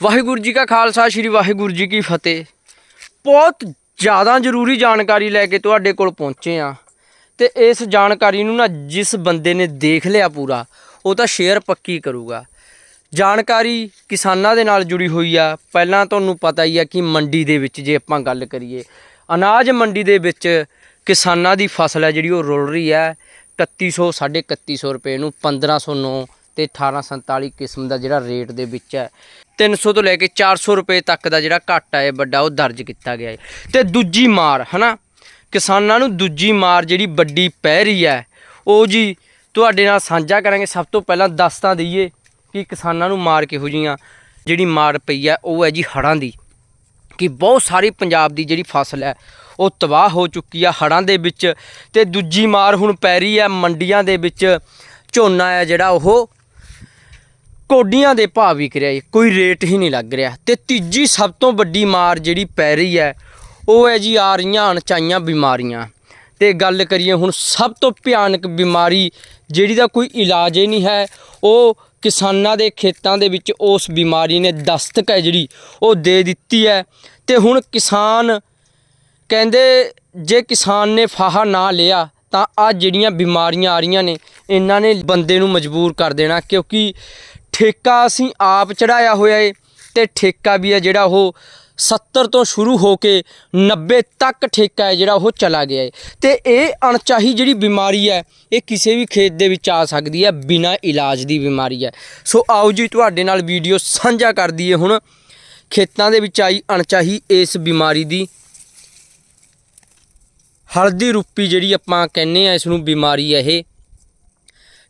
ਵਾਹਿਗੁਰੂ ਜੀ ਕਾ ਖਾਲਸਾ, ਸ੍ਰੀ ਵਾਹਿਗੁਰੂ ਜੀ ਕੀ ਫਤਿਹ। ਬਹੁਤ ਜ਼ਿਆਦਾ ਜ਼ਰੂਰੀ ਜਾਣਕਾਰੀ ਲੈ ਕੇ ਤੁਹਾਡੇ ਕੋਲ ਪਹੁੰਚੇ ਆ ਤੇ ਇਸ ਜਾਣਕਾਰੀ ਨੂੰ ਨਾ ਜਿਸ ਬੰਦੇ ਨੇ ਦੇਖ ਲਿਆ ਪੂਰਾ, ਉਹ ਤਾਂ ਸ਼ੇਅਰ ਪੱਕੀ ਕਰੂਗਾ। ਜਾਣਕਾਰੀ ਕਿਸਾਨਾਂ ਦੇ ਨਾਲ ਜੁੜੀ ਹੋਈ ਆ। ਪਹਿਲਾਂ ਤੁਹਾਨੂੰ ਪਤਾ ਹੀ ਆ ਕਿ ਮੰਡੀ ਦੇ ਵਿੱਚ ਜੇ ਆਪਾਂ ਗੱਲ ਕਰੀਏ, ਅਨਾਜ ਮੰਡੀ ਦੇ ਵਿੱਚ ਕਿਸਾਨਾਂ ਦੀ ਫਸਲ ਹੈ ਜਿਹੜੀ ਉਹ ਰੁਲ ਰਹੀ ਹੈ 3100 3150 ਰੁਪਏ ਨੂੰ 1509 ਤੇ 1847 ਕਿਸਮ ਦਾ ਜਿਹੜਾ ਰੇਟ ਦੇ ਵਿੱਚ ਹੈ 300 ਤੋਂ ਲੈ ਕੇ 400 ਰੁਪਏ ਤੱਕ ਦਾ ਜਿਹੜਾ ਘਾਟਾ ਹੈ ਵੱਡਾ ਉਹ ਦਰਜ ਕੀਤਾ ਗਿਆ ਹੈ। ਤੇ ਦੂਜੀ ਮਾਰ, ਹਨਾ? ਕਿਸਾਨਾਂ ਨੂੰ ਦੂਜੀ ਮਾਰ ਜਿਹੜੀ ਵੱਡੀ ਪੈ ਰਹੀ ਹੈ, ਉਹ ਜੀ ਤੁਹਾਡੇ ਨਾਲ ਸਾਂਝਾ ਕਰਾਂਗੇ। ਸਭ ਤੋਂ ਪਹਿਲਾਂ ਦੱਸ ਤਾਂ ਦਈਏ ਕਿ ਕਿਸਾਨਾਂ ਨੂੰ ਮਾਰ ਕਿਹੋ ਜੀਆਂ ਜਿਹੜੀ ਮਾਰ ਪਈ ਹੈ, ਉਹ ਹੈ ਜੀ ਹੜ੍ਹਾਂ ਦੀ। ਕਿ ਬਹੁਤ ਸਾਰੀ ਪੰਜਾਬ ਦੀ ਜਿਹੜੀ ਫਸਲ ਹੈ, ਉਹ ਤਬਾਹ ਹੋ ਚੁੱਕੀ ਆ ਹੜ੍ਹਾਂ ਦੇ ਵਿੱਚ। ਤੇ ਦੂਜੀ ਮਾਰ ਹੁਣ ਪੈ ਰਹੀ ਹੈ, ਮੰਡੀਆਂ ਦੇ ਵਿੱਚ ਝੋਨਾ ਹੈ ਜਿਹੜਾ ਉਹ ਕੋਡੀਆਂ ਦੇ ਭਾਅ ਵਿਕ ਰਿਹਾ ਹੈ ਕੋਈ ਰੇਟ ਹੀ ਨਹੀਂ ਲੱਗ ਰਿਹਾ। ਤੇ ਤੀਜੀ ਸਭ ਤੋਂ ਵੱਡੀ ਮਾਰ ਜਿਹੜੀ ਪੈ ਰਹੀ ਹੈ, ਉਹ ਹੈ ਜੀ ਆ ਰਹੀਆਂ ਅਣਚਾਈਆਂ ਬਿਮਾਰੀਆਂ। ਤੇ ਗੱਲ ਕਰੀਏ ਹੁਣ ਸਭ ਤੋਂ ਭਿਆਨਕ ਬਿਮਾਰੀ ਜਿਹੜੀ ਦਾ ਕੋਈ ਇਲਾਜ ਹੀ ਨਹੀਂ ਹੈ, ਉਹ ਕਿਸਾਨਾਂ ਦੇ ਖੇਤਾਂ ਦੇ ਵਿੱਚ ਉਸ ਬਿਮਾਰੀ ਨੇ ਦਸਤਕ ਹੈ ਜਿਹੜੀ, ਉਹ ਦੇ ਦਿੱਤੀ ਹੈ। ਤੇ ਹੁਣ ਕਿਸਾਨ ਕਹਿੰਦੇ ਜੇ ਕਿਸਾਨ ਨੇ ਫਾਹਾ ਨਾ ਲਿਆ, ਤਾਂ ਆ ਜਿਹੜੀਆਂ ਬਿਮਾਰੀਆਂ ਆ ਰਹੀਆਂ ਨੇ, ਇਹਨਾਂ ਨੇ ਬੰਦੇ ਨੂੰ ਮਜਬੂਰ ਕਰ ਦੇਣਾ, ਕਿਉਂਕਿ ਠੇਕਾ ਅਸੀਂ ਆਪ ਚੜਾਇਆ ਹੋਇਆ ਏ ਤੇ ਠੇਕਾ ਵੀ ਹੈ ਜਿਹੜਾ ਉਹ 70 ਤੋਂ ਸ਼ੁਰੂ ਹੋ ਕੇ 90 ਤੱਕ ਠੇਕਾ ਹੈ ਜਿਹੜਾ ਉਹ ਚਲਾ ਗਿਆ ਹੈ ਤੇ ਇਹ ਅਣਚਾਹੀ ਜਿਹੜੀ ਬਿਮਾਰੀ ਹੈ, ਇਹ ਕਿਸੇ ਵੀ ਖੇਤ ਦੇ ਵਿੱਚ ਆ ਸਕਦੀ ਹੈ ਬਿਨਾਂ ਇਲਾਜ ਦੀ ਬਿਮਾਰੀ ਹੈ। ਸੋ ਆਓ ਜੀ ਤੁਹਾਡੇ ਨਾਲ ਵੀਡੀਓ ਸਾਂਝਾ ਕਰ ਦਈਏ ਹੁਣ। ਖੇਤਾਂ ਦੇ ਵਿੱਚ ਆਈ ਅਣਚਾਹੀ ਇਸ ਬਿਮਾਰੀ ਦੀ। ਹਲਦੀ ਰੂਪੀ ਜਿਹੜੀ ਆਪਾਂ ਕਹਿੰਦੇ ਆ, ਇਸ ਨੂੰ ਬਿਮਾਰੀ ਹੈ ਇਹ।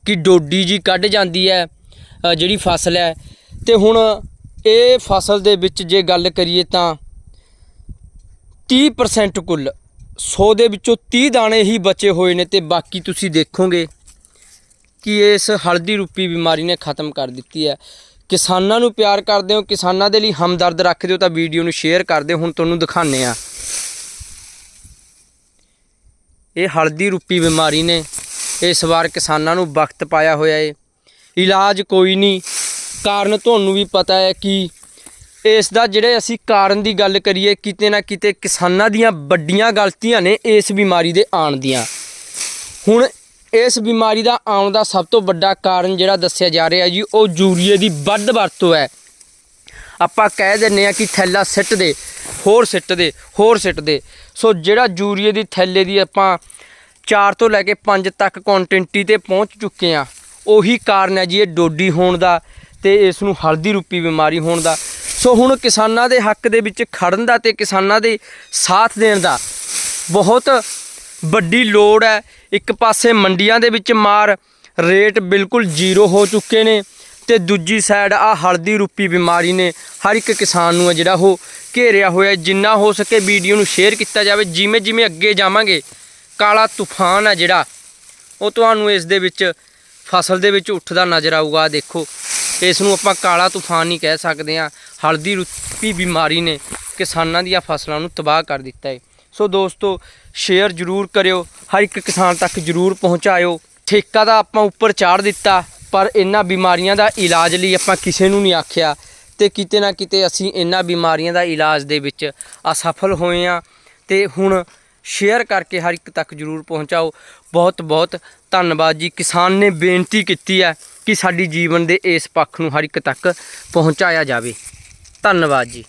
ਕਿ ਡੋਡੀ ਜੀ ਕੱਢ ਜਾਂਦੀ ਹੈ ਜਿਹੜੀ ਫਸਲ ਹੈ। ਤੇ ਹੁਣ ਇਹ ਫਸਲ ਦੇ ਵਿੱਚ ਜੇ ਗੱਲ ਕਰੀਏ ਤਾਂ 30% ਕੁੱਲ 100 ਦੇ ਵਿੱਚੋਂ 30 ਦਾਣੇ ਹੀ ਬਚੇ ਹੋਏ ਨੇ ਤੇ ਬਾਕੀ ਤੁਸੀਂ ਦੇਖੋਗੇ ਕਿ ਇਸ ਹਲਦੀ ਰੂਪੀ ਬਿਮਾਰੀ ਨੇ ਖਤਮ ਕਰ ਦਿੱਤੀ ਹੈ। ਕਿਸਾਨਾਂ ਨੂੰ ਪਿਆਰ ਕਰਦੇ ਹੋ, ਕਿਸਾਨਾਂ ਦੇ ਲਈ ਹਮਦਰਦ ਰੱਖਦੇ ਹੋ ਤਾਂ ਵੀਡੀਓ ਨੂੰ ਸ਼ੇਅਰ ਕਰਦੇ ਹੋ ਹੁਣ ਤੁਹਾਨੂੰ ਦਿਖਾਣੇ ਆ ਇਹ ਹਲਦੀ ਰੂਪੀ ਬਿਮਾਰੀ ਨੇ ਇਸ ਵਾਰ ਕਿਸਾਨਾਂ ਨੂੰ ਵਕਤ ਪਾਇਆ ਹੋਇਆ ਏ। ਇਲਾਜ ਕੋਈ ਨਹੀਂ। ਕਾਰਨ ਤੁਹਾਨੂੰ ਵੀ ਪਤਾ ਹੈ ਕਿ ਇਸ ਦਾ ਜਿਹੜੇ ਅਸੀਂ ਕਾਰਨ ਦੀ ਗੱਲ ਕਰੀਏ, ਕਿਤੇ ਨਾ ਕਿਤੇ ਕਿਸਾਨਾਂ ਦੀਆਂ ਵੱਡੀਆਂ ਗਲਤੀਆਂ ਨੇ ਇਸ ਬਿਮਾਰੀ ਦੇ ਆਉਣ ਦੀਆਂ। ਹੁਣ ਇਸ ਬਿਮਾਰੀ ਦਾ ਆਉਣ ਦਾ ਸਭ ਤੋਂ ਵੱਡਾ ਕਾਰਨ ਜਿਹੜਾ ਦੱਸਿਆ ਜਾ ਰਿਹਾ ਜੀ, ਉਹ ਯੂਰੀਏ ਦੀ ਵੱਧ ਵਰਤੋਂ ਹੈ। ਆਪਾਂ ਕਹਿ ਦਿੰਨੇ ਆ ਕਿ ਥੈਲਾ ਸਿੱਟ ਦੇ, ਹੋਰ ਸਿੱਟ ਦੇ, ਹੋਰ ਸਿੱਟ ਦੇ। ਸੋ ਜਿਹੜਾ ਯੂਰੀਏ ਦੀ ਥੈਲੇ ਦੀ ਆਪਾਂ 4 ਤੋਂ ਲੈ ਕੇ 5 ਤੱਕ ਕੁਆਂਟੀਟੀ ਤੇ ਪਹੁੰਚ ਚੁੱਕੇ ਆ ਉਹੀ ਕਾਰਨ ਹੈ ਜੀ, ਇਹ ਡੋਡੀ ਹੋਣ ਦਾ ਤੇ ਇਸ ਨੂੰ ਹਲਦੀ ਰੂਪੀ ਬਿਮਾਰੀ ਹੋਣ ਦਾ। ਸੋ ਹੁਣ ਕਿਸਾਨਾਂ ਦੇ ਹੱਕ ਦੇ ਵਿੱਚ ਖੜਨ ਦਾ ਤੇ ਕਿਸਾਨਾਂ ਦੇ ਸਾਥ ਦੇਣ ਦਾ ਬਹੁਤ ਵੱਡੀ ਲੋੜ ਹੈ। ਇੱਕ ਪਾਸੇ ਮੰਡੀਆਂ ਦੇ ਵਿੱਚ ਮਾਰ ਰੇਟ ਬਿਲਕੁਲ ਜ਼ੀਰੋ ਹੋ ਚੁੱਕੇ ਨੇ ਤੇ ਦੂਜੀ ਸਾਈਡ ਆ ਹਲਦੀ ਰੂਪੀ ਬਿਮਾਰੀ ਨੇ। ਹਰ ਇੱਕ ਕਿਸਾਨ ਨੂੰ ਹੈ ਜਿਹੜਾ ਉਹ ਘੇਰਿਆ ਹੋਇਆ ਜਿੰਨਾ ਹੋ ਸਕੇ ਵੀਡੀਓ ਨੂੰ ਸ਼ੇਅਰ ਕੀਤਾ ਜਾਵੇ। ਜਿਵੇਂ ਜਿਵੇਂ ਅੱਗੇ ਜਾਵਾਂਗੇ, ਕਾਲਾ ਤੂਫਾਨ ਹੈ ਜਿਹੜਾ, ਉਹ ਤੁਹਾਨੂੰ ਇਸ ਦੇ ਵਿੱਚ ਫਸਲ ਦੇ ਵਿੱਚ ਉੱਠਦਾ ਨਜ਼ਰ ਆਊਗਾ ਦੇਖੋ। ਇਸ ਨੂੰ ਆਪਾਂ ਕਾਲਾ ਤੂਫਾਨ ਨਹੀਂ ਕਹਿ ਸਕਦੇ ਹਾਂ। ਹਲਦੀ ਰੁੱਤੀ ਬਿਮਾਰੀ ਨੇ ਕਿਸਾਨਾਂ ਦੀਆਂ ਫਸਲਾਂ ਨੂੰ ਤਬਾਹ ਕਰ ਦਿੱਤਾ ਹੈ। ਸੋ ਦੋਸਤੋ, ਸ਼ੇਅਰ ਜ਼ਰੂਰ ਕਰਿਓ, ਹਰ ਇੱਕ ਕਿਸਾਨ ਤੱਕ ਜ਼ਰੂਰ ਪਹੁੰਚਾਇਓ। ਠੇਕਾ ਦਾ ਆਪਾਂ ਉੱਪਰ ਚਾੜ ਦਿੱਤਾ, ਪਰ ਇਹਨਾਂ ਬਿਮਾਰੀਆਂ ਦਾ ਇਲਾਜ ਲਈ ਆਪਾਂ ਕਿਸੇ ਨੂੰ ਨਹੀਂ ਆਖਿਆ। ਤੇ ਕਿਤੇ ਨਾ ਕਿਤੇ ਅਸੀਂ ਇਹਨਾਂ ਬਿਮਾਰੀਆਂ ਦਾ ਇਲਾਜ ਦੇ ਵਿੱਚ ਅਸਫਲ ਹੋਏ ਆ ਤੇ ਹੁਣ ਸ਼ੇਅਰ ਕਰਕੇ ਹਰ ਇੱਕ ਤੱਕ ਜ਼ਰੂਰ ਪਹੁੰਚਾਓ। ਬਹੁਤ ਬਹੁਤ ਧੰਨਵਾਦ ਜੀ। ਕਿਸਾਨ ਨੇ ਬੇਨਤੀ ਕੀਤੀ ਹੈ ਕਿ ਸਾਡੀ ਜੀਵਨ ਦੇ ਇਸ ਪੱਖ ਨੂੰ ਹਰ ਇੱਕ ਤੱਕ ਪਹੁੰਚਾਇਆ ਜਾਵੇ। ਧੰਨਵਾਦ ਜੀ।